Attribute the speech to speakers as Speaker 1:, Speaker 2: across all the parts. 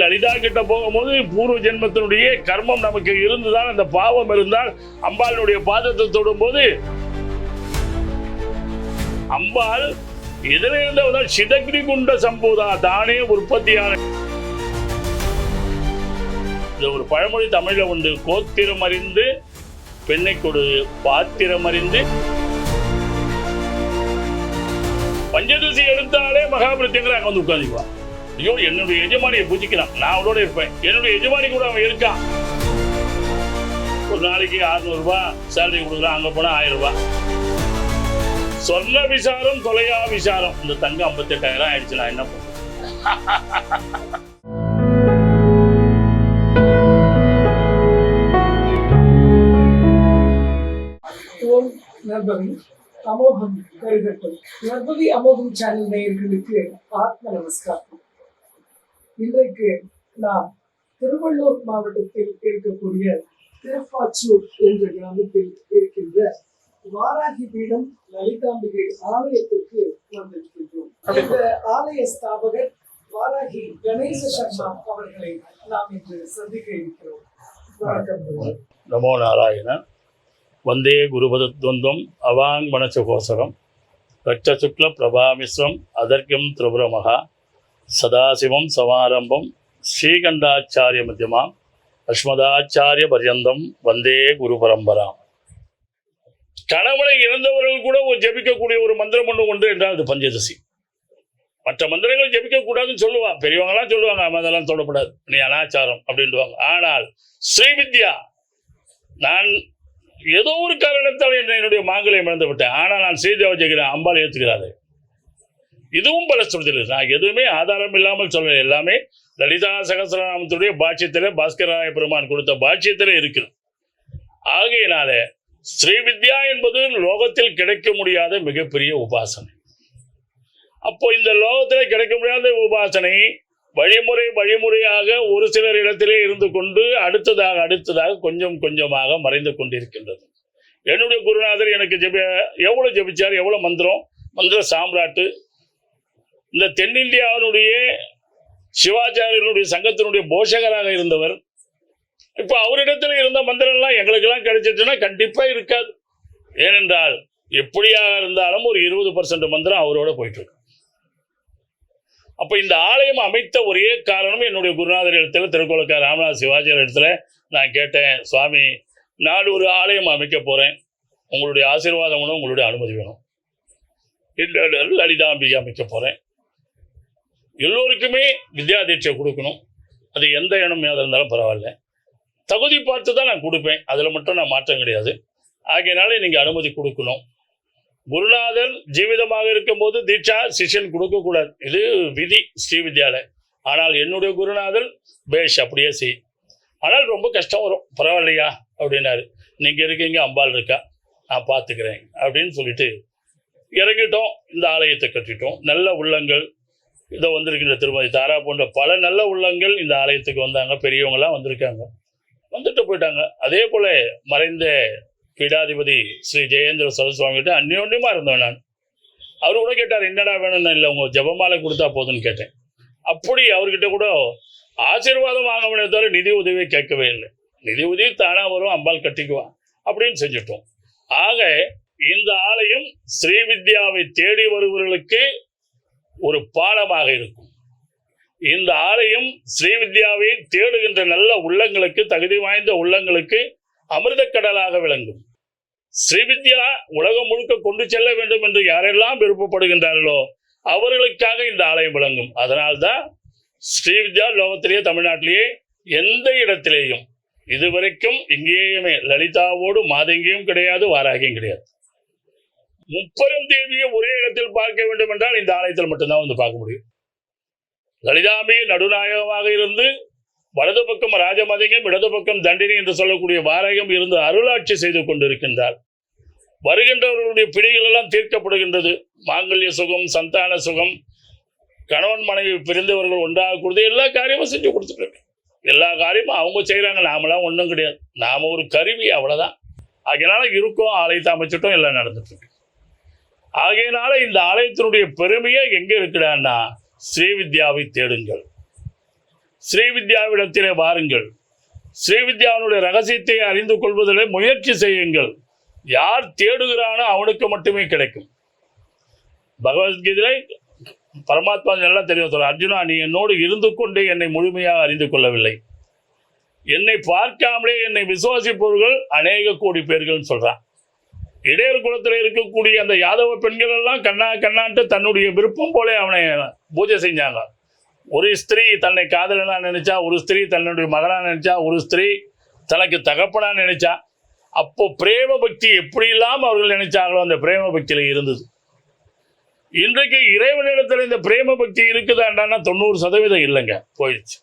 Speaker 1: லலிதா கிட்ட போகும்போது பூர்வ ஜென்மத்தினுடைய கர்மம் நமக்கு இருந்துதான் அந்த பாவம் இருந்தால் அம்பாளுடைய பாதத்தை தொடும்போது அம்பாள் எதில் இருந்தவதான் சிதக்ரி குண்ட சம்பூதா தானே உற்பத்தியான. இது ஒரு பழமொழி தமிழ்ல உண்டு. கோத்திரம் அறிந்து பெண்ணை கொடு பாத்திரம் அறிந்து. பஞ்சதசி எடுத்தாலே மகாபிரத்தியங்களை அங்க வந்து உட்காந்துக்குவான் ஐயோ என்னுடைய எஜமானியை பூஜிக்கிறான். நான் அவளோட இருப்பேன். என்னுடைய எஜமானி கூட அவன் இருக்கான் ஒரு நாளைக்கு 600 ரூபாய் சேலரி கொடுக்குறான். அங்க போனா ஆயிரம் ரூபாய் சொர்ண விசாரம் தொலையா விசாரம். இந்த தங்கம் ஐம்பத்தெட்டாயிரம் ஆயிடுச்சு நான் என்ன பண்றேன்
Speaker 2: ஓம் நர்பவி அமோகம் கருகட்டும் நர்பவி அமோகம் சேனல் நேயர்களுக்கு ஆத்ம நமஸ்காரம். இன்றைக்கு நாம் திருவள்ளூர் மாவட்டத்தில் இருக்கக்கூடிய திருப்பாச்சூர் என்ற கிராமத்தில் இருக்கின்ற வாராகி பீடம் லலிதாம்பிகை ஆலயத்திற்கு வந்திருக்கின்றோம். இந்த ஆலய ஸ்தாபகர் வாராகி கணேச சர்மா அவர்களை நாம் இன்று சந்திக்க இருக்கிறோம். வணக்கம்
Speaker 1: நமோ நாராயணன் வந்தே குருபதத்வந்தம் அவாங் மனசகோசரம் ரட்ச சுக்ல பிரபாமிஸ்வம் அதர்க்கியம் திரிபுரமகா. சதாசிவம் சமாரம்பம் ஸ்ரீகண்டாச்சாரிய மத்தியமாம் அஸ்மதாச்சாரிய பர்யந்தம் வந்தே குரு பரம்பராம் கணவனை இழந்தவர்கள் கூட ஒரு ஜெபிக்கக்கூடிய ஒரு மந்திரம் ஒன்று உண்டு என்றால் அது பஞ்சதசி மற்ற மந்திரங்கள் ஜபிக்கக்கூடாதுன்னு சொல்லுவான் பெரியவங்களாம் சொல்லுவாங்க "ஆமா, அதெல்லாம் சொல்லக்கூடாது நீ அனாச்சாரம் அப்படின்வாங்க ஆனால் ஸ்ரீவித்யா நான் ஏதோ ஒரு காரணத்தால் என்னுடைய மாங்கல்யம் இழந்து விட்டேன் ஆனால் நான் ஸ்ரீதேவ ஜெயிக்கிறேன் அம்பாள் ஏற்றுக்கிறாரு இதுவும் பல சொல்றது நான் எதுவுமே ஆதாரம் இல்லாமல் சொல்ல எல்லாமே லலிதா சகசரநாமத்துடைய பாட்சியத்தில் பாஸ்கராய பெருமான் கொடுத்த பாட்சியத்தில் இருக்குது ஆகையினால ஸ்ரீவித்யா என்பது லோகத்தில் கிடைக்க முடியாத மிகப்பெரிய உபாசனை. அப்போ இந்த லோகத்தில் கிடைக்க முடியாத உபாசனை வழிமுறை வழிமுறையாக ஒரு சிலர் இடத்திலே இருந்து கொண்டு அடுத்ததாக அடுத்ததாக கொஞ்சம் கொஞ்சமாக மறைந்து கொண்டிருக்கின்றது. என்னுடைய குருநாதர் எனக்கு ஜெப எவ்வளோ ஜெபிச்சார்? எவ்வளோ மந்திரம்? மந்திர சாம்ராட்டு இந்த தென்னிந்தியாவினுடைய சிவாச்சாரியர்களுடைய சங்கத்தினுடைய போஷகராக இருந்தவர். இப்போ அவரிடத்தில் இருந்த மந்திரம்லாம் எங்களுக்கெல்லாம் கிடைச்சிச்சுன்னா கண்டிப்பா இருக்காது. ஏனென்றால் எப்படியாக இருந்தாலும் ஒரு இருபது பர்சன்ட் மந்திரம் அவரோட போயிட்டு இருக்கு அப்ப இந்த ஆலயம் அமைத்த ஒரே காரணம் என்னுடைய குருநாதர் இடத்துல திருக்கோலக்கார் ராமநாத சிவாஜியர் இடத்துல நான் கேட்டேன் சுவாமி நான் ஒரு ஆலயம் அமைக்க போறேன். உங்களுடைய ஆசீர்வாதம் வேணும் உங்களுடைய அனுமதி வேணும். இல்ல, லலிதாம்பிகை அமைக்க போறேன். எல்லோருக்குமே வித்யா தீட்சை கொடுக்கணும். அது எந்த இனமையாக இருந்தாலும் பரவாயில்ல. தகுதி பார்த்து தான் நான் கொடுப்பேன். அதில் மட்டும் நான் மாற்றம் கிடையாது. ஆகையினால நீங்கள் அனுமதி கொடுக்கணும். குருநாதர் ஜீவிதமாக இருக்கும்போது தீட்சா சிஷ்யன் கொடுக்கக்கூடாது இது விதி ஸ்ரீ வித்யால. ஆனால் என்னுடைய குருநாதர் பேஷ் அப்படியே செய். ஆனால் ரொம்ப கஷ்டம் வரும். பரவாயில்லையா? அப்படின்னாரு. நீங்கள் இருக்கீங்க அம்பாள் இருக்கா? நான் பார்த்துக்கிறேன். அப்படின்னு சொல்லிட்டு இறங்கிட்டோம். இந்த ஆலயத்தை கட்டிட்டோம். நல்ல உள்ளங்கள் இதோ வந்திருக்கின்ற திருமதி தாரா போன்ற பல நல்ல உள்ளங்கள் இந்த ஆலயத்துக்கு வந்தாங்க. பெரியவங்களாம் வந்திருக்காங்க. வந்துட்டு போயிட்டாங்க. அதே போல் மறைந்த பீடாதிபதி ஸ்ரீ ஜெயேந்திர சரஸ்வாமிகிட்ட அந்யோன்யமா இருந்தேன் நான். அவர் கூட கேட்டார் என்னடா வேணும்னு இல்லை உங்கள் ஜெபமாலை கொடுத்தா போதும்னு கேட்டேன். அப்படி அவர்கிட்ட கூட ஆசீர்வாதம் வாங்கவனே தவிர நிதி உதவியை கேட்கவே இல்லை. நிதி உதவி தானாக வரும் அம்பாள் கட்டிக்குவான். அப்படின்னு செஞ்சுட்டோம். ஆக இந்த ஆலயம் ஸ்ரீவித்யாவை தேடி வருபவர்களுக்கு ஒரு பாடமாக இருக்கும். இந்த ஆலயம் ஸ்ரீவித்யாவை தேடுகின்ற நல்ல உள்ளங்களுக்கு தகுதி வாய்ந்த உள்ளங்களுக்கு அமிர்த கடலாக விளங்கும். ஸ்ரீவித்யா உலகம் முழுக்க கொண்டு செல்ல வேண்டும் என்று யாரெல்லாம் விருப்பப்படுகின்றார்களோ அவர்களுக்காக இந்த ஆலயம் விளங்கும். அதனால்தான் ஸ்ரீவித்யா லோகத்திலேயே தமிழ்நாட்டிலேயே எந்த இடத்திலேயும் இதுவரைக்கும் இங்கேயுமே லலிதாவோடு மாதங்கியும் கிடையாது வாராகியும் கிடையாது. முப்பெரும் தேவியை ஒரே இடத்தில் பார்க்க வேண்டும் என்றால் இந்த ஆலயத்தில் மட்டும்தான் வந்து பார்க்க முடியும். லலிதாம்பி நடுநாயகமாக இருந்து வலது பக்கம் ராஜமதையும் இடது பக்கம் தண்டினி என்று சொல்லக்கூடிய வாரகம் இருந்து அருளாட்சி செய்து கொண்டிருக்கின்றார். வருகின்றவர்களுடைய பிடிகள் எல்லாம் தீர்க்கப்படுகின்றது. மாங்கல்ய சுகம் சந்தான சுகம் கணவன் மனைவி பிரிந்தவர்கள் ஒன்றாக கொடுத்து எல்லா காரியமும் செஞ்சு கொடுத்துட்டு எல்லா காரியமும் அவங்க செய்கிறாங்க நாமெல்லாம் ஒன்றும் கிடையாது. நாம ஒரு கருவி அவ்வளோதான் ஆகையினால இருக்கோம் ஆலயத்தை அமைச்சிட்டோம் எல்லாம் நடந்துட்டுருக்கு ஆகையினால இந்த ஆலயத்தினுடைய பெருமையே எங்கே இருக்கிறான்னா ஸ்ரீவித்யாவை தேடுங்கள். ஸ்ரீவித்யாவிடத்திலே வாருங்கள். ஸ்ரீவித்யாவினுடைய ரகசியத்தை அறிந்து கொள்வதிலே முயற்சி செய்யுங்கள். யார் தேடுகிறானோ அவனுக்கு மட்டுமே கிடைக்கும். பகவத்கீதை பரமாத்மா நல்லா தெரியும் சொல்ற அர்ஜுனா நீ என்னோடு இருந்து கொண்டே என்னை முழுமையாக அறிந்து கொள்ளவில்லை. என்னை பார்க்காமலே என்னை விசுவாசிப்பவர்கள் அநேக கோடி பேர்கள்னு சொல்கிறான் இடையர் குலத்தில் இருக்கக்கூடிய அந்த யாதவ பெண்கள் எல்லாம் கண்ணா கண்ணான்ட்டு தன்னுடைய விருப்பம் போல அவனை பூஜை செஞ்சாங்க. ஒரு ஸ்திரீ தன்னை காதலனா நினைச்சா ஒரு ஸ்திரீ தன்னுடைய மகனா நினைச்சா ஒரு ஸ்திரீ தனக்கு தகப்பனா நினைச்சா அப்போ பிரேம பக்தி எப்படி இல்லாமல் அவர்கள் நினைச்சாங்களோ அந்த பிரேம பக்தியில இருந்தது. இன்றைக்கு இறைவனிடத்தில் இந்த பிரேம பக்தி இருக்குதாண்டான்னா தொண்ணூறு சதவீதம் இல்லைங்க போயிடுச்சு.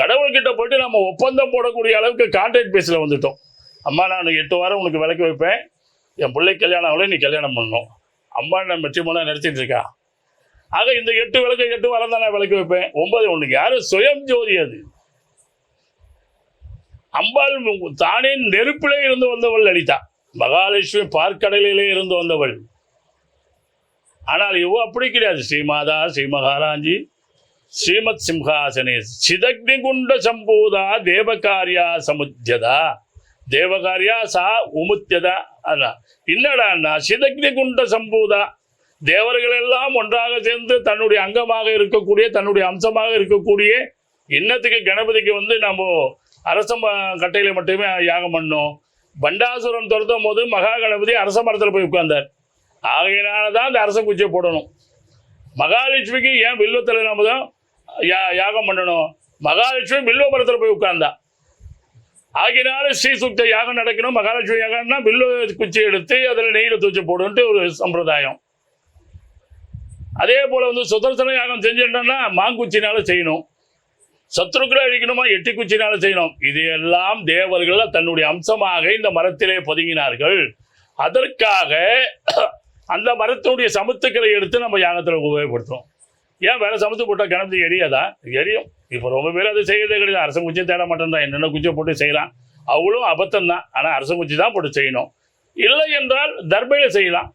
Speaker 1: கடவுள்கிட்ட போயிட்டு நம்ம ஒப்பந்தம் போடக்கூடிய அளவுக்கு கான்ட்ராக்ட் பேஸில் வந்துட்டோம். அம்மா நான் எட்டு வாரம் உனக்கு விளக்கு வைப்பேன். என் பிள்ளை கல்யாணம் ஆகல நீ கல்யாணம் பண்ணணும். அம்மா நான் மெட்ரிமோனாக நடத்திட்டு இருக்கா? ஆக இந்த எட்டு விளக்கு எட்டு வாரம் தான் நான் விளக்கு வைப்பேன். ஒன்பது ஒன்றுக்கு யாரும் சுயம் ஜோதி அது. அம்பாள் தானே நெருப்பிலே இருந்து வந்தவள் லலிதா. மகாலட்சுமி பார்க்கடலிலே இருந்து வந்தவள். ஆனால் இவ அப்படி கிடையாது. ஸ்ரீமாதா ஸ்ரீ மகாராஞ்சி ஸ்ரீமத் சிம்ஹாசனே. சிதக்னி குண்ட சம்பூதா தேவகாரியா சமுத்தியதா. தேவகாரியா சா உமுத்தியதா அதான் நான் சிதக்னி குண்ட சம்பூதா தேவர்களெல்லாம் ஒன்றாக சேர்ந்து தன்னுடைய அங்கமாக இருக்கக்கூடிய தன்னுடைய அம்சமாக இருக்கக்கூடிய இன்னத்துக்கு கணபதிக்கு வந்து நம்ம அரச ம- கட்டையில மட்டுமே யாகம் பண்ணோம் பண்டாசுரன் துரத்தும் போது மகா கணபதி அரச மரத்தில் போய் உட்கார்ந்தார் ஆகையினால தான் அந்த அரச குச்சியை போடணும் மகாலட்சுமிக்கு ஏன் வில்வத்தில் நம்ம தான் யா யாகம் பண்ணணும் மகாலட்சுமி வில்வ மரத்தில் போய் உட்கார்ந்தா ஆகினால ஸ்ரீசுக்த யாகம் நடக்கணும். மகாலட்சுமி யாகம்னா வில்லு குச்சி எடுத்து அதில் நெய்யில் தூச்சி போடுன்ட்டு ஒரு சம்பிரதாயம். அதே போல் வந்து சுதர்சன யாகம் செஞ்சிட்டோம்னா மாங்குச்சினால செய்யணும். சத்ருக்களை அழிக்கணுமா? எட்டி குச்சினால செய்யணும். இது எல்லாம் தேவர்கள் தன்னுடைய அம்சமாக இந்த மரத்திலே பொதுங்கினார்கள். அதற்காக அந்த மரத்தினுடைய சமத்துக்களை எடுத்து நம்ம யாகத்தில் உபயோகப்படுத்துறோம். ஏன் வேற சமத்து போட்டால் கிணத்து எரியாதா? எரியும். இப்போ ரொம்ப பேர் அது செய்யறதே கிடையாது. அரசன் குச்சியும் தேட மாட்டேன் தான் என்னென்ன குச்சியை போட்டு செய்யலாம் அவ்வளோ அபத்தம் தான் ஆனால் அரசன் குச்சி தான் போட்டு செய்யணும். இல்லை என்றால் தர்பையில் செய்யலாம்.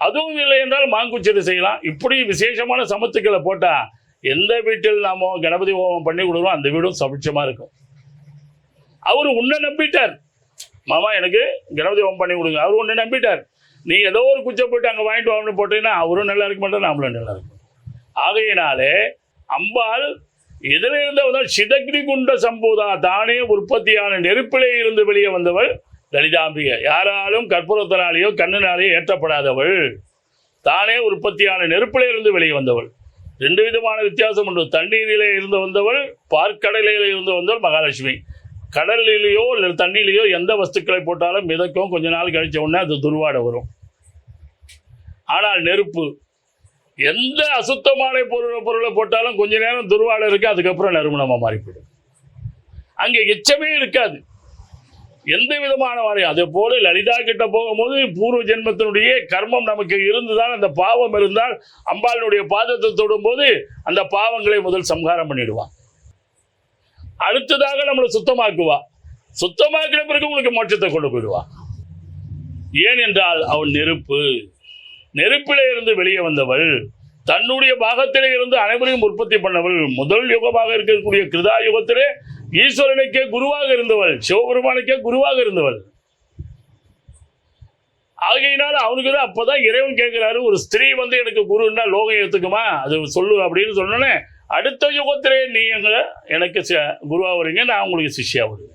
Speaker 1: அதுவும் இல்லை என்றால் மாங்குச்சியில் செய்யலாம். இப்படி விசேஷமான சமத்துக்களை போட்டால் எந்த வீட்டில் நாம கணபதி ஹோமம் பண்ணி கொடுக்குறோம் அந்த வீடும் சபிட்சமாக இருக்கும். அவர் உன்னை நம்பிட்டார். மாமா எனக்கு கணபதி ஹோமம் பண்ணி கொடுங்க. அவர் உன்னை நம்பிட்டார். நீ ஏதோ ஒரு குச்சை போட்டு அங்கே வாங்கிட்டு வாங்கன்னு போட்டீங்கன்னா அவரும் நல்லா இருக்க மாட்டார் நாமளும் நல்லா இருக்கும் ஆகையினாலே அம்பாள் இதில் இருந்தவள் சிதக்னி குண்ட சம்பூதா தானே உற்பத்தியான நெருப்பிலே இருந்து வெளியே வந்தவள். லலிதாம்பிகை யாராலும் கற்பூரத்தினாலேயோ கண்ணினாலேயோ ஏற்றப்படாதவள். தானே உற்பத்தியான நெருப்பிலே இருந்து வெளியே வந்தவள். ரெண்டு விதமான வித்தியாசம் உண்டு. தண்ணீரிலே இருந்து வந்தவள் பார்க்கடலிலே இருந்து வந்தவள் மகாலட்சுமி. கடலிலேயோ இல்லை தண்ணியிலேயோ எந்த வஸ்துக்களை போட்டாலும் மிதக்கும். கொஞ்ச நாள் கழிச்ச உடனே அது துர்வாடை வரும். ஆனால் நெருப்பு எந்த அசுத்தமான பொருளை பொருளை போட்டாலும் கொஞ்ச நேரம் துர்வாடை இருக்கு அதுக்கப்புறம் நறுமணமாக மாறி போயிடும் அங்கே எச்சமே இருக்காது. எந்த விதமான வாரி அதே போல லலிதா கிட்ட போகும்போது பூர்வ ஜென்மத்தினுடைய கர்மம் நமக்கு இருந்துதான் அந்த பாவம் இருந்தால் அம்பாளினுடைய பாதத்தை தொடும்போது அந்த பாவங்களை முதல் சம்ஹாரம் பண்ணிடுவான் அடுத்ததாக நம்மளை சுத்தமாக்குவா. சுத்தமாக்கிற பிறகு உங்களுக்கு மோட்சத்தை கொண்டு போயிடுவா. ஏன் என்றால் அவன் நெருப்பு. நெருப்பிலே இருந்து வெளியே வந்தவள் தன்னுடைய பாகத்திலே இருந்து அனைவரையும் உற்பத்தி பண்ணவள் முதல் யுகமாக இருக்கக்கூடிய கிருதா யுகத்திலே ஈஸ்வரனுக்கே குருவாக இருந்தவள் சிவபெருமானுக்கே குருவாக இருந்தவள். ஆகையினால அவனுக்கு தான் அப்பதான் இறைவன் கேட்கிறாரு ஒரு ஸ்திரீ வந்து எனக்கு குருன்னா லோகம் ஏத்துக்குமா அது சொல்லு அப்படின்னு சொன்னோன்னே அடுத்த யுகத்திலே நீ எங்களை எனக்கு குருவா வரீங்க நான் உங்களுக்கு சிஷ்யா வருவேன்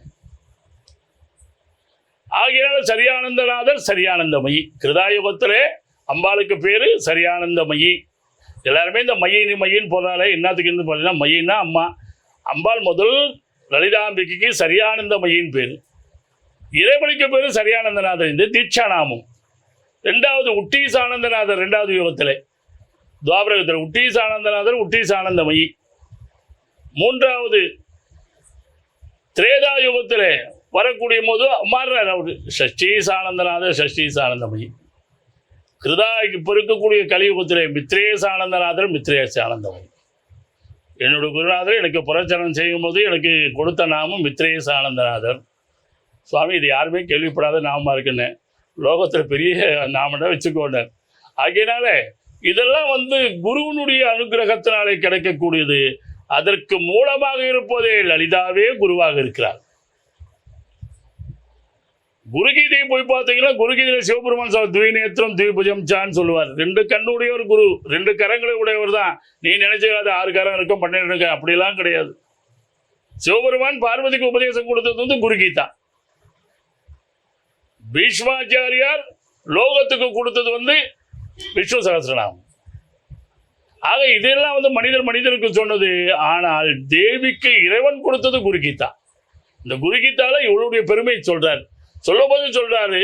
Speaker 1: ஆகையினால சரியானந்தநாதர் சரியானந்தமயி கிருதாயுகத்திலே அம்பாளுக்கு பேரு சரியானந்தமயி. எல்லாருமே இந்த மயினி மயின்னு போனாலே என்னத்துக்கு இருந்து பார்த்தீங்கன்னா மையின்னா அம்மா. அம்பாள் முதல் லலிதாம்பிகைக்கு சரியானந்த மையின் பேர். இறைவனுக்கு பேர் சரியானந்தநாதர் இந்த தீட்சாநாமம் ரெண்டாவது உட்டீஸ் ஆனந்தநாதர் ரெண்டாவது யுகத்தில். துவாபரகத்தில் உட்டீஸ் ஆனந்தநாதர் உட்டீஸ் ஆனந்தமயி மூன்றாவது திரேதா யுகத்தில் வரக்கூடிய போது மாறுறார் அவர். ஷஷ்டீஸ் ஆனந்தநாதர் ஷஷ்டீஸ் ஆனந்தமயி கிருதா இப்போ இருக்கக்கூடிய கலியுகத்திலே மித்ரேச ஆனந்தநாதர் மித்ரேச ஆனந்தமயி என்னுடைய குருநாதர் எனக்கு புரச்சனம் செய்யும்போது எனக்கு கொடுத்த நாமம் மித்ரேச ஆனந்தநாதர் சுவாமி இது யாருமே கேள்விப்படாத நாமமாக இருக்குன்னு. லோகத்தில் பெரிய நாமனை வச்சுக்கோண்டார் ஆகையினால இதெல்லாம் வந்து குருவனுடைய அனுகிரகத்தினாலே கிடைக்கக்கூடியது. அதற்கு மூலமாக இருப்பதே லலிதாவே குருவாக இருக்கிறார். குருகீதையை போய் பார்த்தீங்கன்னா குருகீதையில சிவபெருமான் சார் துவிநேத்திரம் துவிபுஜம் சான்னு சொல்லுவார். ரெண்டு கண்ணுடைய ஒரு குரு ரெண்டு கரங்களை உடையவர் தான். நீ நினைச்சுக்காத ஆறு கரம் இருக்கும் பன்னெண்டு இருக்கும் அப்படிலாம் கிடையாது. சிவபெருமான் பார்வதிக்கு உபதேசம் கொடுத்தது வந்து குருகீதா. பீஷ்மாச்சாரியார் லோகத்துக்கு கொடுத்தது வந்து விஷ்ணு சகசிரநாமம். ஆக இதெல்லாம் வந்து மனிதர் மனிதருக்கு சொன்னது. ஆனால் தேவிக்கு இறைவன் கொடுத்தது குருகீதா. இந்த குருகீதால இவளுடைய பெருமை சொல்றார். சொல்லும்போது சொல்றாரு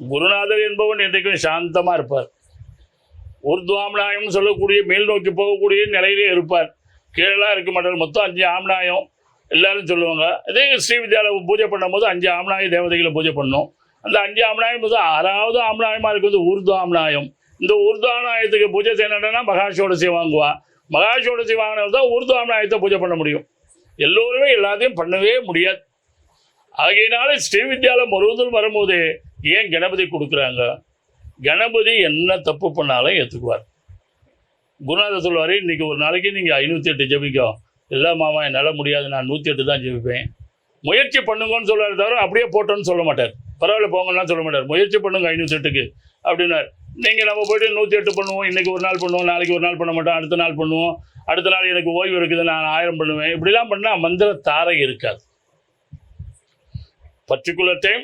Speaker 1: குருநாதர் என்பவன் என்றைக்கும் சாந்தமா இருப்பார். ஊர்துவாம்நாயம் சொல்லக்கூடிய மேல் நோக்கி போகக்கூடிய நிலையிலே இருப்பார். கீழெல்லாம் இருக்க மாட்டார். மொத்தம் அஞ்சு ஆம்நாயம் எல்லாரும் சொல்லுவாங்க. இதே ஸ்ரீவித்யால பூஜை பண்ணும்போது அஞ்சு ஆம்நாய தேவதைகளை பூஜை பண்ணோம். அந்த அஞ்சு ஆம்நாயம் போது ஆறாவது ஆம்நாயமாக இருக்குது ஊர்து ஆம்நாயம் இந்த ஊர்து ஆம்நாயத்துக்கு பூஜை செய்யணும்னா மகாஷோடசி வாங்குவா. மகாஷோடசி வாங்கினது தான் ஊர்து ஆம்நாயத்தை பூஜை பண்ண முடியும். எல்லோருமே எல்லாத்தையும் பண்ணவே முடியாது. ஆகையினால ஸ்ரீவித்யால மறுவதல் வரும்போது ஏன் கணபதி கொடுக்குறாங்க? கணபதி என்ன தப்பு பண்ணாலும் ஏற்றுக்குவார் குருநாதர் சொல்லுவார் இன்றைக்கி ஒரு நாளைக்கு நீங்கள் ஐநூற்றி எட்டு ஜெபிக்கோ இல்லை மாமா என்னால் முடியாது. நான் நூற்றி எட்டு தான் ஜெபிப்பேன். முயற்சி பண்ணுங்கன்னு சொல்லுவார் தவிர அப்படியே போட்டோன்னு சொல்ல மாட்டார். பரவாயில்ல போங்கலாம் சொல்ல மாட்டார். முயற்சி பண்ணுங்க ஐநூற்றி எட்டுக்கு அப்படின்னார். நீங்கள் நம்ம போய்ட்டு நூற்றி எட்டு பண்ணுவோம். இன்றைக்கி ஒரு நாள் பண்ணுவோம். நாளைக்கு ஒரு நாள் பண்ண மாட்டோம். அடுத்த நாள் பண்ணுவோம். அடுத்த நாள் எனக்கு ஓய்வு இருக்குது. நான் ஆயிரம் பண்ணுவேன். இப்படிலாம் பண்ணால் மந்திர தாரை இருக்காது. பர்டிகுலர் டைம்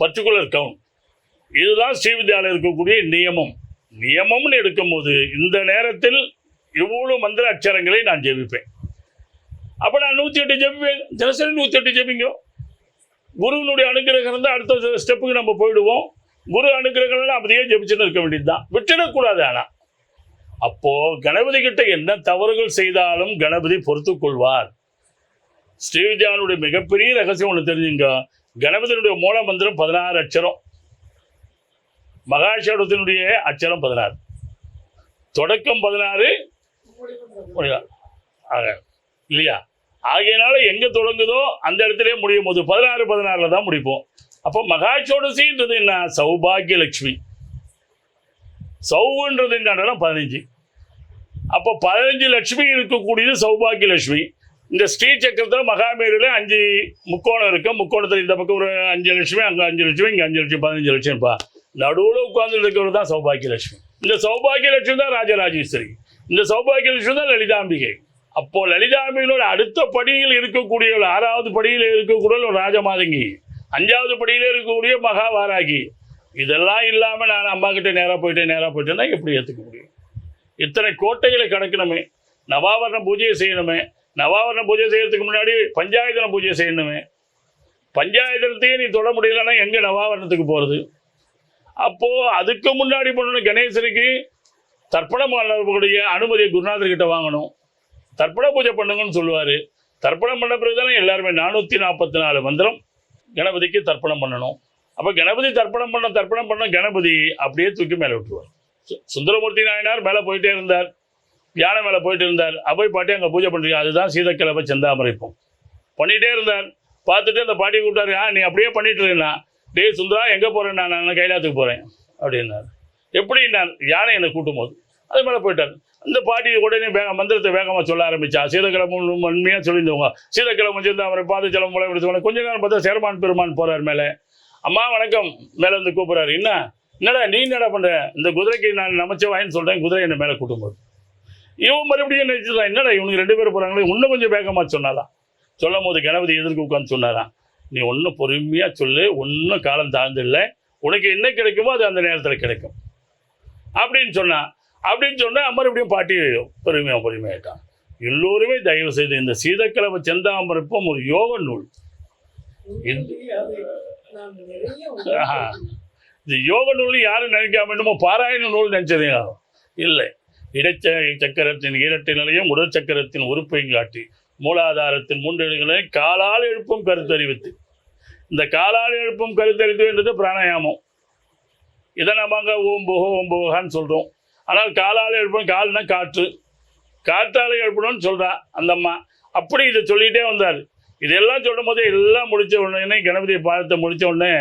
Speaker 1: பர்டிகுலர் கவுண்ட் இதுதான் ஸ்ரீவித்யாவில் இருக்கக்கூடிய நியமம். நியமம்னு எடுக்கும்போது இந்த நேரத்தில் இவ்வளோ மந்திர அக்ஷரங்களை நான் ஜெபிப்பேன். அப்போ நான் நூற்றி எட்டு ஜெபிப்பேன். தினசரி நூற்றி எட்டு ஜெபிங்க. குருவினுடைய அனுகிரகம் இருந்தால் அடுத்த ஸ்டெப்புக்கு நம்ம போயிடுவோம். குரு அனுகிரகம் அப்படியே ஜெபிச்சுன்னு இருக்க வேண்டியது தான் விட்டுடக்கூடாது ஆனால் அப்போது கணபதி கிட்ட என்ன தவறுகள் செய்தாலும் கணபதி பொறுத்துக்கொள்வார். ஸ்ரீவித்யானுடைய மிகப்பெரிய ரகசியம் ஒன்று தெரிஞ்சுங்க. கணபதியினுடைய மூல மந்திரம் பதினாறு அச்சரம் மகாசேடத்தினுடைய அச்சரம் பதினாறு. தொடக்கம் பதினாறு. இல்லையா? ஆகையினால எங்க தொடங்குதோ அந்த இடத்துலயே முடியும் போது பதினாறு பதினாறுல தான் முடிப்போம். அப்போ மகாசோடசின்றது என்ன? சௌபாகிய லட்சுமி. சௌன்றது என்னன்னா பதினஞ்சு. அப்போ பதினஞ்சு லட்சுமி இருக்கக்கூடியது சௌபாகிய லட்சுமி. இந்த ஸ்ரீ சக்கரத்தில் மகாமேருல அஞ்சு முக்கோணம் இருக்குது முக்கோணத்தில் இந்த பக்கம் ஒரு அஞ்சு லட்சமே அங்கே அஞ்சு லட்சமே இங்கே அஞ்சு லட்சம் பதினஞ்சு லட்சம்ப்பா. நடுவில் உட்கார்ந்து இருக்கிறது தான் சௌபாகிய லட்சுமி இந்த சௌபாகிய லட்சுமி தான் ராஜராஜேஸ்வரி. இந்த சௌபாகிய லட்சுமி தான் லலிதாம்பிகை. அப்போ லலிதாம்பிகளோட அடுத்த படியில் இருக்கக்கூடிய ஆறாவது படியில் இருக்கக்கூடிய ஒரு ராஜமாதங்கி. அஞ்சாவது படியில் இருக்கக்கூடிய மகாவாராகி. இதெல்லாம் இல்லாமல் நான் அம்மா கிட்ட நேராக போயிட்டேன் நேராக போயிட்டேன்னா எப்படி ஏற்றுக்க முடியும்? இத்தனை கோட்டைகளை கடக்கணுமே. நவாவரண பூஜையை செய்யணுமே. நவாவரண பூஜை செய்யறதுக்கு முன்னாடி பஞ்சாயத்தன பூஜை செய்யணுமே. பஞ்சாயத்தனத்தையே நீ தொட முடியலன்னா எங்கே நவாவரணத்துக்கு போகிறது அப்போது அதுக்கு முன்னாடி பண்ணணும் கணேசனுக்கு தர்ப்பணம் பண்ணக்கூடிய அனுமதியை குருநாதர்கிட்ட வாங்கணும். தர்ப்பண பூஜை பண்ணுங்கன்னு சொல்லுவார். தர்ப்பணம் பண்ண பிறகு தானே எல்லாருமே நானூற்றி நாற்பத்தி நாலு மந்திரம் கணபதிக்கு தர்ப்பணம் பண்ணணும். அப்போ கணபதி தர்ப்பணம் பண்ண தர்ப்பணம் பண்ண கணபதி அப்படியே தூக்கி மேலே விட்டுருவார். சு- சுந்தரமூர்த்தி நாயனார் மேலே போயிட்டே இருந்தார். யானை மேலே போயிட்டு இருந்தார். அபை பாட்டி அங்கே பூஜை பண்ணுறீங்க அதுதான் சீதக்கிழமை செந்தாமரைப்போம் பண்ணிகிட்டே இருந்தார். பார்த்துட்டு அந்த பாட்டி கூப்பிட்டாரு. ஆ நீ அப்படியே பண்ணிட்டு இருக்கா டேய் சுந்தரா எங்கே போகிறேன் நான் நான் கைலாத்துக்கு போகிறேன் அப்படின்னார். நான் யானை என்னை கூட்டும் போது அது மேலே போயிட்டார். அந்த பாட்டி உடனே வேக மந்திரத்தை வேகமாக சொல்ல ஆரம்பிச்சா. சீதக்கிழமை உண்மையாக சொல்லியிருந்தவங்க. சீதக்கிழமை சேர்ந்தாமரை பார்த்து ஜலம் முளை விடுத்து கொஞ்ச நேரம் பார்த்தா சேர்மான் பெருமான் போகிறார் மேலே. அம்மா வணக்கம். மேலே வந்து கூப்பிட்றாரு. என்ன? என்னடா நீ என்னடா பண்ணுற இந்த குதிரைக்கு நான் நமச்சிவாயின்னு சொல்கிறேன் குதிரை என்னை மேலே கூட்டும் போது இவன் மறுபடியும் நினைச்சுதான் என்னடா இவனுக்கு ரெண்டு பேரும் போகிறாங்களே இன்னும் கொஞ்சம் வேகமாக சொன்னாரா சொல்லும் போது கணபதி எதிர்க்கு உட்காந்து சொன்னாராம் நீ ஒன்றும் பொறுமையாக சொல்லு ஒன்றும் காலம் தாழ்ந்தில்லை உனக்கு என்ன கிடைக்குமோ அது அந்த நேரத்தில் கிடைக்கும். அப்படின்னு சொன்னான் அப்படின்னு சொன்னால் மறுபடியும் பாட்டி பொறுமையாக பொறுமையாயிட்டான் எல்லோருமே தயவு செய்து இந்த சீதக்கிழமை செந்தாமரப்பும் ஒரு யோக நூல். ஆஹா. இது யோக நூல் யாரும் நினைக்காம என்னமோ பாராயண நூல் நினச்சதுங்க இல்லை. இடைச்சை சக்கரத்தின் ஈரட்டு நிலையும் உடற் சக்கரத்தின் உறுப்பையும் காட்டி மூலாதாரத்தின் மூன்று காலால் எழுப்பும் கருத்தறிவித்து. இந்த காலால் எழுப்பும் கருத்தறிவு என்றது பிராணாயாமம். இதை நம்ம அங்கே ஓம்புகோ ஓம்புகான்னு சொல்கிறோம் ஆனால் காலால் எழுப்பணும் கால்னா காற்று. காற்றால் எழுப்பணும்னு சொல்கிறா அந்த அம்மா. அப்படி இதை சொல்லிகிட்டே வந்தார். இதெல்லாம் சொல்லும் போது எல்லாம் முடித்த உடனே கணபதியை பாடத்தை முடித்த உடனே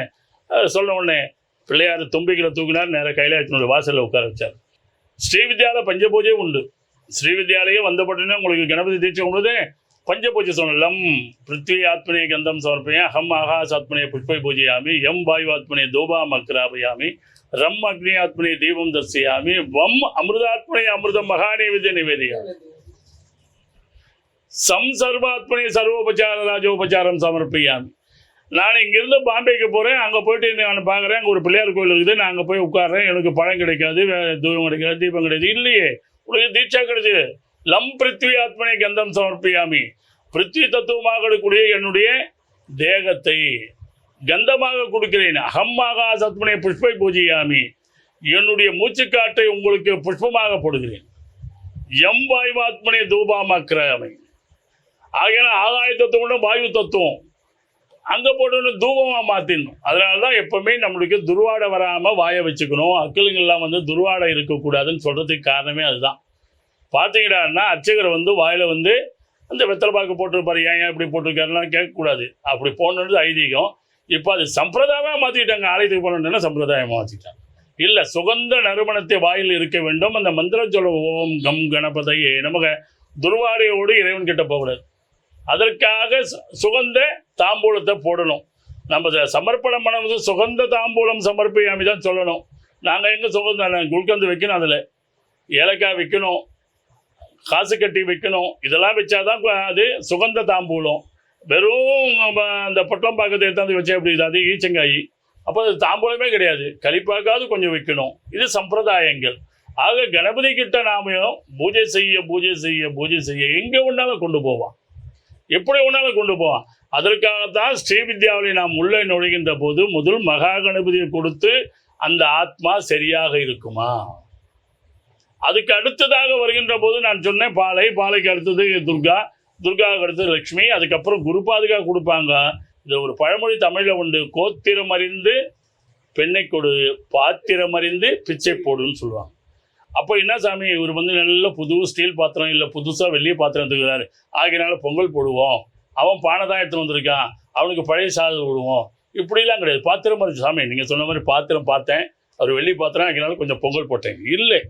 Speaker 1: சொன்ன உடனே பிள்ளையார் தும்பிக்கையில் தூக்கினார் நேராக கைலாயத்தினுடைய வாசலில் உட்கார வச்சார். ஸ்ரீவித்யாவில் பஞ்சபூஜை உண்டு. ஸ்ரீவித்யாலயம் வந்தப்பட்டனே உங்களுக்கு கணபதி தீட்சை உங்களுக்கு பஞ்சபூஜை சொன்னலம் பிருத்வி ஆத்மனே கந்தம் சமர்ப்பய ஹம் ஆகாஸ் ஆத்மனே புஷ்பை பூஜையாமி எம் வாயு ஆத்மனே தூபாம் அக்ராபயாமி ரம் அக்னி ஆத்மனே தீபம் தர்சயாமி வம் அமிர்தாத்மனே அமிர்தம் மகாநேவித நிவேதியாமி. சம் சர்வாத்மனே சர்வோபச்சார ராஜோபச்சாரம் சமர்ப்பியாமி. நான் இங்கிருந்து பாம்பேக்கு போகிறேன் அங்கே போயிட்டு நான் பார்க்குறேன் அங்கே ஒரு பிள்ளையார் கோயில் இருக்குது. நான் அங்கே போய் உட்கார்றேன். எனக்கு பழம் கிடைக்காது வே- தூபம் கிடைக்காது தீபம் கிடையாது. இல்லையே. உனக்கு தீட்சா கிடைச்சது. லம் பிருத்வி ஆத்மனை கந்தம் சமர்ப்பியாமி. பிருத்வி தத்துவமாக இருக்கக்கூடிய என்னுடைய தேகத்தை கந்தமாக கொடுக்கிறேன். அகம்மாக சத்மனை புஷ்பை பூஜையாமி. என்னுடைய மூச்சுக்காட்டை உங்களுக்கு புஷ்பமாக போடுகிறேன். எம் வாயுவாத்மனை தூபாமாக்கிராமி ஆகையான ஆகாய தத்துவம் வாயு தத்துவம். அங்கே போட்டு தூபமாக மாற்றிடணும் அதனால தான் எப்போவுமே நம்மளுக்கு துருவாடை வராமல் வாயை வச்சுக்கணும். அக்கிளுங்கள்லாம் வந்து துருவாடை இருக்கக்கூடாதுன்னு சொல்கிறதுக்கு காரணமே அதுதான். பார்த்தீங்கன்னா அர்ச்சகர் வந்து வாயில் வந்து அந்த வெத்தலை பாக்கு போட்டிருப்பாரு. ஏன் ஏன் இப்படி போட்டிருக்காருலாம் கேட்கக்கூடாது. அப்படி போடணுன்றது ஐதீகம். இப்போ அது சம்பிரதாயமாக மாற்றிட்டாங்க ஆலயத்துக்கு போனோன்னா சம்பிரதாயமாக மாற்றிட்டாங்க இல்லை சுகந்த நறுமணத்தை வாயில் இருக்க வேண்டும். அந்த மந்திரம் ஓம் கம் கணபதையே நமக்கு துர்வாடையோடு இறைவன் கிட்ட போகக்கூடாது. அதற்காக சு- சுகந்த தாம்பூலத்தை போடணும். நம்ம சமர்ப்பணம் பண்ணும்போது சுகந்த தாம்பூலம் சமர்ப்பியாமி தான் சொல்லணும். நாங்கள் எங்கே சுகந்த குல்கந்து வைக்கணும் அதில். ஏலக்காய் வைக்கணும் காசு கட்டி வைக்கணும் இதெல்லாம் வச்சாதான் தான் அது சுகந்த தாம்பூலம். வெறும் நம்ம அந்த பொட்டம் பாக்கத்தை எடுத்தாந்து வச்சே அப்படி அது ஈச்சங்காய். அப்போ அது தாம்பூலமே கிடையாது. கழிப்பாக்காவது கொஞ்சம் வைக்கணும். இது சம்பிரதாயங்கள். ஆக கணபதி கிட்ட நாமையும் பூஜை செய்ய பூஜை செய்ய பூஜை செய்ய எங்கே ஒன்றாலும் கொண்டு போவான். எப்படி வேணாலும் கொண்டு போவான் அதற்காகத்தான் ஸ்ரீவித்யாவில் நாம் உள்ளே நுழைகின்ற போது முதல் மகா கணபதியை கொடுத்து அந்த ஆத்மா சரியாக இருக்குமா? அதுக்கு அடுத்ததாக வருகின்ற போது நான் சொன்னேன் பாலை பாலைக்கு அடுத்தது துர்கா துர்காவுக்கு அடுத்தது லக்ஷ்மி அதுக்கப்புறம் குரு பாதுகா கொடுப்பாங்க. இது ஒரு பழமொழி தமிழில் உண்டு கோத்திரம் அறிந்து பெண்ணை கொடு பாத்திரம் அறிந்து பிச்சை போடுன்னு சொல்லுவாங்க. அப்போ என்ன சாமி இவர் வந்து நல்ல புது ஸ்டீல் பாத்திரம் இல்லை புதுசாக வெளியே பாத்திரம் எடுத்துக்கிறாரு. ஆகினால பொங்கல் போடுவோம். அவன் பானை தான் எடுத்துன்னு வந்திருக்கான். அவனுக்கு பழைய சாதம் விடுவோம் இப்படிலாம் கிடையாது. பாத்திரம் மாதிரி சாமி. நீங்கள் சொன்ன மாதிரி பாத்திரம் பார்த்தேன். அவர் வெள்ளி பாத்திரம். ஆகினாலும் கொஞ்சம் பொங்கல் போட்டேன். இல்லை.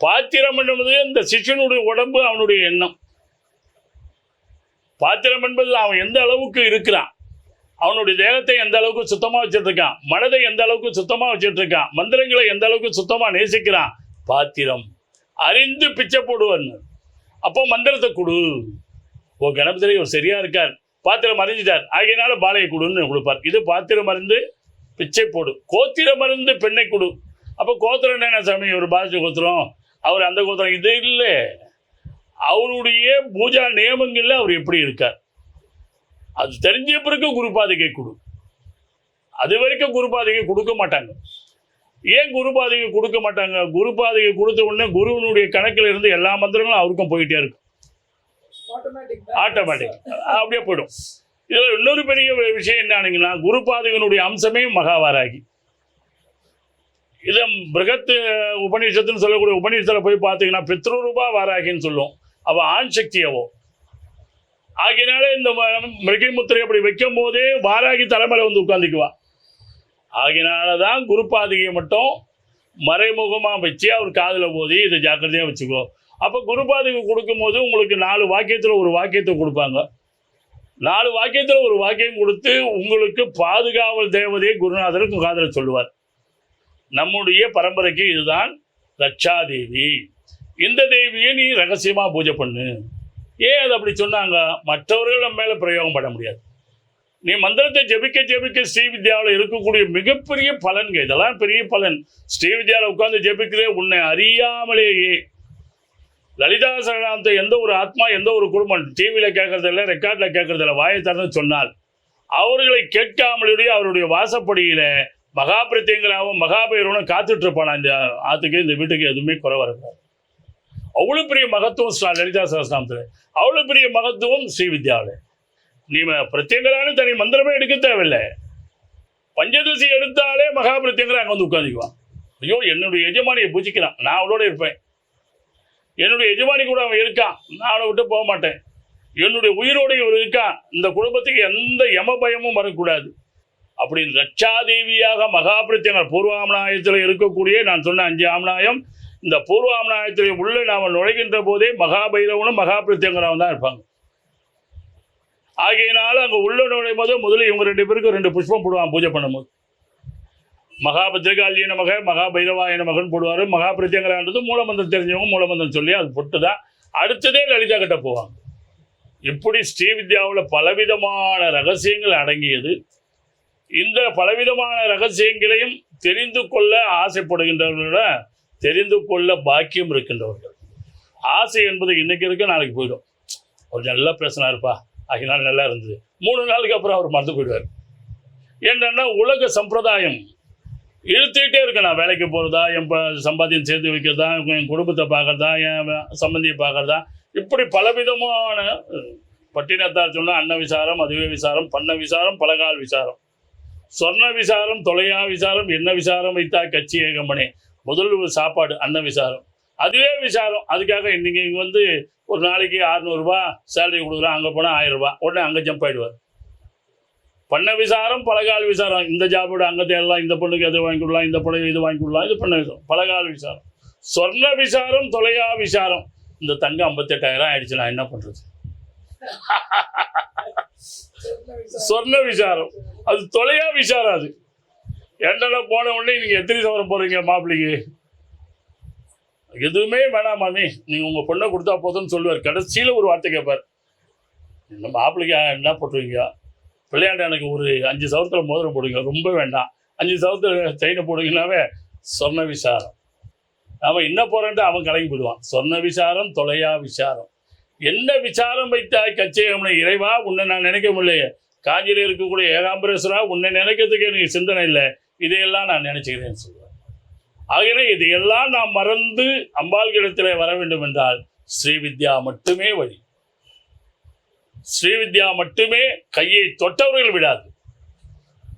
Speaker 1: பாத்திரம் என்பது இந்த சிஷ்யனுடைய உடம்பு அவனுடைய எண்ணம். பாத்திரம் என்பது அவன் எந்த அளவுக்கு இருக்கிறான்? அவனுடைய தேகத்தை எந்த அளவுக்கு சுத்தமாக வச்சுட்டு இருக்கான்? மனதை எந்த அளவுக்கு சுத்தமாக வச்சுட்டு இருக்கான்? மந்திரங்களை எந்த அளவுக்கு சுத்தமாக நேசிக்கிறான்? பாத்திரம் அறிந்து பிச்சை போடுவன் அப்போ மந்திரத்தை கொடு. ஓ கணபதி இவர் சரியாக இருக்கார். பாத்திரம் அறிஞ்சிட்டார் ஆகையினால பாலையை கொடுன்னு கொடுப்பார். இது பாத்திரம் அறிந்து பிச்சை போடு. கோத்திரம் அறிந்து பெண்ணை கொடு. அப்போ கோத்திரம் என்ன சாமி? ஒரு பாதிச்ச கோத்திரம். அவர் அந்த கோத்திரம். இது இல்லை. அவருடைய பூஜா நியமங்களில் அவர் எப்படி இருக்கார்? அது தெரிஞ்ச பிறகு குருபாதிகை கொடு. அது வரைக்கும் குருபாதிகை கொடுக்க மாட்டாங்க. ஏன் குருபாதிகை கொடுக்க மாட்டாங்க? குருபாதிகை கொடுத்த உடனே குருவினுடைய கணக்கில் இருந்து எல்லா மந்திரங்களும் அவருக்கும் போயிட்டே இருக்கும்.
Speaker 2: ஆட்டோமேட்டிக்
Speaker 1: அப்படியே போயிடும். இதில் இன்னொரு பெரிய விஷயம் என்னன்னுங்கன்னா குருபாதகனுடைய அம்சமே மகாவாராகி. இதை பிருகத் உபநிஷத்துன்னு சொல்லக்கூடிய உபநிஷத்தில் போய் பார்த்தீங்கன்னா பித்ருரூபா வாராகின்னு சொல்லுவோம். அவள் ஆண் சக்தி அவோ ஆகையினால இந்த மிருகமுத்திரை அப்படி வைக்கும் போதே வாராகி தலைமையில வந்து உட்காந்துக்குவா ஆகையினால தான் குருபாதிகையை மட்டும் மறைமுகமாக வச்சு அவர் காதில் போதி இதை ஜாக்கிரதையாக வச்சுக்கோ. அப்போ குருபாதிகை கொடுக்கும்போது உங்களுக்கு நாலு வாக்கியத்தில் ஒரு வாக்கியத்தை கொடுப்பாங்க. நாலு வாக்கியத்தில் ஒரு வாக்கியம் கொடுத்து உங்களுக்கு பாதுகாவல் தேவதையை குருநாதருக்கு காதில் சொல்லுவார். நம்முடைய பரம்பரைக்கு இதுதான் ரட்சாதேவி இந்த தேவியை நீ ரகசியமாக பூஜை பண்ணு. ஏன் அது அப்படி சொன்னாங்க? மற்றவர்கள் நம்ம மேலே பிரயோகம் பண்ண முடியாது. நீ மந்திரத்தை ஜெபிக்க ஜெபிக்க ஸ்ரீவித்யாவில் இருக்கக்கூடிய மிகப்பெரிய பலன்கள் இதெல்லாம் பெரிய பலன். ஸ்ரீவித்யாவில் உட்கார்ந்து ஜெபிக்கிறே உன்னை அறியாமலேயே. லலிதா சரணாந்த எந்த ஒரு ஆத்மா எந்த ஒரு குடும்பம் டிவியில் கேட்கறதில்ல ரெக்கார்டில் கேட்கறதில்ல வாயை திறந்து சொன்னால் அவர்களை கேட்காமலேயே அவருடைய வாசப்படியில் மகாபிரத்தியங்களாகவும் மகாபைரவனும் காத்துட்டு இருப்பானா இந்த ஆத்துக்கு இந்த வீட்டுக்கு எதுவுமே குறை இருக்கும் அவ்வளோ பெரிய மகத்துவம் லலிதா சகஸ்நாமத்தில் அவ்வளோ பெரிய மகத்துவம் ஸ்ரீவித்யாவில் நீ பிரத்யங்கரான்னு தனி மந்திரமே எடுக்க தேவையில்லை. பஞ்சதசி எடுத்தாலே மகாபிரத்யங்கரா அங்கே வந்து உட்காந்துக்குவான் ஐயோ என்னுடைய எஜமானியை பூஜிக்கிறான். நான் அவளோட இருப்பேன். என்னுடைய எஜமானி கூட அவன் இருக்கான். நான் அவனை விட்டு போக மாட்டேன். என்னுடைய உயிரோடு இவர் இருக்கான். இந்த குடும்பத்துக்கு எந்த யம பயமும் வரக்கூடாது. அப்படின்னு ரட்சாதேவியாக மகாபிரத்தியங்கள் பூர்வாமநாயத்தில் இருக்கக்கூடிய நான் சொன்ன அஞ்சு ஆமநாயம் இந்த பூர்வாமநாயகத்திலே உள்ளே நாம் நுழைகின்ற போதே மகாபைரவனும் மகா பிரத்யங்கராவும் தான் இருப்பாங்க. ஆகையினால அங்கே உள்ள நுழையும் போது முதல்ல இவங்க ரெண்டு பேருக்கு ரெண்டு புஷ்பம் போடுவாங்க பூஜை பண்ணும்போது. மகா பத்திரிகாலிய நமக மகன் போடுவார். மகா பிரத்யங்கரான்றது மூலமந்திரம் தெரிஞ்சவங்க மூலமந்திரம் சொல்லி அது பொட்டு தான் அடுத்ததே லலிதா கிட்ட போவாங்க. இப்படி ஸ்ரீவித்யாவில் பலவிதமான ரகசியங்கள் அடங்கியது. இந்த பலவிதமான ரகசியங்களையும் தெரிந்து கொள்ள ஆசைப்படுகின்றவர்களோட தெரிந்து கொள்ள பாக்கியம் இருக்கின்றவர்கள். ஆசை என்பது இன்னைக்கு இருக்க நாளைக்கு போயிடும். ஒரு நல்லா பேசினாருப்பா ஆகினால் நல்லா இருந்தது. மூணு நாளுக்கு அப்புறம் அவர் மறந்து போயிடுவார். என்னன்னா உலக சம்பிரதாயம். இழுத்துக்கிட்டே இருக்கேன் நான் வேலைக்கு போகிறதா என் ப- சம்பாத்தியம் சேர்த்து வைக்கிறதா என் குடும்பத்தை பார்க்கறதா என் சம்பந்தியை பார்க்கறதா இப்படி பலவிதமான பட்டினத்தார் சொன்னால் அன்ன விசாரம் அதுவே விசாரம் பண்ண விசாரம் பலகால் விசாரம். சொர்ண விசாரம் தொலையா விசாரம் என்ன விசாரம் வைத்தா கட்சி ஏகமணி முதல் சாப்பாடு அன்ன விசாரம். அதுவே விசாரம். அதுக்காக நீங்கள் இங்கே வந்து ஒரு நாளைக்கு அறநூறுபா சேலரி கொடுக்குறோம் அங்கே போனால் ஆயிரம் ரூபாய் உடனே அங்கே ஜம்ப் ஆயிடுவார். பண்ண விசாரம் பலகால் விசாரம். இந்த ஜாபோட அங்கே தேடலாம் இந்த பொண்ணுக்கு எது வாங்கி கொடுக்கலாம் இந்த பொண்ணுக்கு இது வாங்கி கொடுக்கலாம். இது பண்ண விசாரம். பலகால் விசாரம். சொர்ண விசாரம் தொலையா விசாரம். இந்த தங்கம் ஐம்பத்தெட்டாயிரம் ஆயிடுச்சு. நான் என்ன பண்ணுறது சொர்ண விசாரம். அது தொலையா விசாரம் அது. எண்டன போன உடனே நீங்கள் எத்தனை சவரம் போகிறீங்க மாப்பிள்ளைக்கு? எதுவுமே வேணாம் மாமி. நீங்கள் உங்கள் பொண்ணை கொடுத்தா போதும்னு சொல்லுவார். கடைசியில் ஒரு வார்த்தை கேட்பார் நம்ம மாப்பிள்ளைக்கு என்ன போட்டுருவீங்க பிள்ளையாண்ட எனக்கு ஒரு அஞ்சு சவரத்தில் மோதிரம் போடுங்க. ரொம்ப வேண்டாம். அஞ்சு சவரத்தில் செயினை போடுங்கனாவே சொன்ன விசாரம். அவன் என்ன போகிறேன்ட்டு அவன் கலங்கி போயிடுவான். சொன்ன விசாரம் தொலையா விசாரம். என்ன விசாரம் வைத்தாய் கச்சேகம்னு? இறைவா உன்னை நான் நினைக்க முடியலையே. காஞ்சியில் இருக்கக்கூடிய ஏகாம்பரேஸ்வரா உன்னை நினைக்கிறதுக்கு எனக்கு சிந்தனை இல்லை. இதையெல்லாம் நான் நினைச்சுக்கிறேன்னு சொல்லுவேன் ஆகவே இதையெல்லாம் நாம் மறந்து அம்பாள்கிடத்திலே வர வேண்டும் என்றால் ஸ்ரீவித்யா மட்டுமே வழி. ஸ்ரீவித்யா மட்டுமே கையை தொட்டவர்கள் விடாது.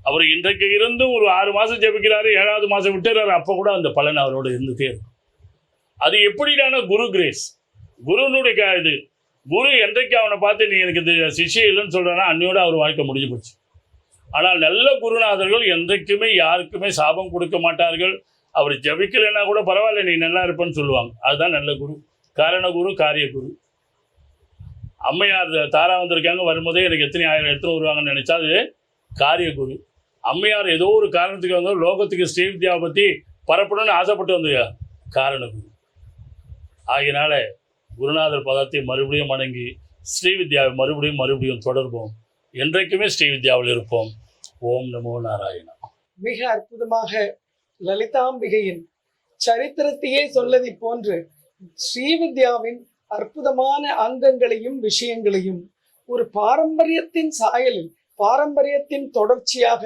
Speaker 1: அவர் இன்றைக்கு இருந்து ஒரு ஆறு மாதம் ஜெபிக்கிறாரு ஏழாவது மாதம் விட்டுறாரு அப்போ கூட அந்த பலன் அவரோட இருந்துட்டே இருக்கும். அது எப்படிடான குரு கிரேஸ்? குருனுடைய இது குரு என்றைக்கு அவனை பார்த்து நீ எனக்கு இந்த சிஷ்யம் இல்லைன்னு சொல்கிறானா அன்னையோட அவர் வாழ்க்கை முடிஞ்சு போச்சு. ஆனால் நல்ல குருநாதர்கள் என்றைக்குமே யாருக்குமே சாபம் கொடுக்க மாட்டார்கள். அவர் ஜபிக்கலைன்னா கூட பரவாயில்ல நீ நல்லா இருப்பேன்னு சொல்லுவாங்க. அதுதான் நல்ல குரு. காரண குரு காரிய குரு. அம்மையார் தாரா வந்திருக்காங்க வரும்போதே எனக்கு எத்தனை ஆயிரம் எத்தனை வருவாங்கன்னு நினச்சா அது காரிய குரு. அம்மையார் ஏதோ ஒரு காரணத்துக்கு வந்து லோகத்துக்கு ஸ்ரீவித்யாவை பற்றி பரப்பணும்னு ஆசைப்பட்டு வந்திருக்கார் காரண குரு. ஆகையினால குருநாதர் பதத்தை மறுபடியும் வணங்கி ஸ்ரீவித்யாவை மறுபடியும் மறுபடியும் தொடர்போம். என்றைக்குமே ஸ்ரீவித்யாவில் இருப்போம். ஓம் நமோ நாராயணா.
Speaker 2: மிக அற்புதமாக லலிதாம்பிகையின் சரித்திரத்தையே சொல்லதை போன்று ஸ்ரீவித்யாவின் அற்புதமான அங்கங்களையும் விஷயங்களையும் ஒரு பாரம்பரியத்தின் சாயலில் பாரம்பரியத்தின் தொடர்ச்சியாக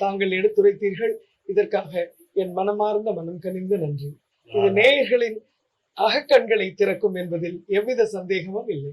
Speaker 2: தாங்கள் எடுத்துரைத்தீர்கள். இதற்காக என் மனமார்ந்த மனம் கனிந்த நன்றி. இது நேயர்களின் அகக்கண்களை திறக்கும் என்பதில் எவ்வித சந்தேகமும் இல்லை.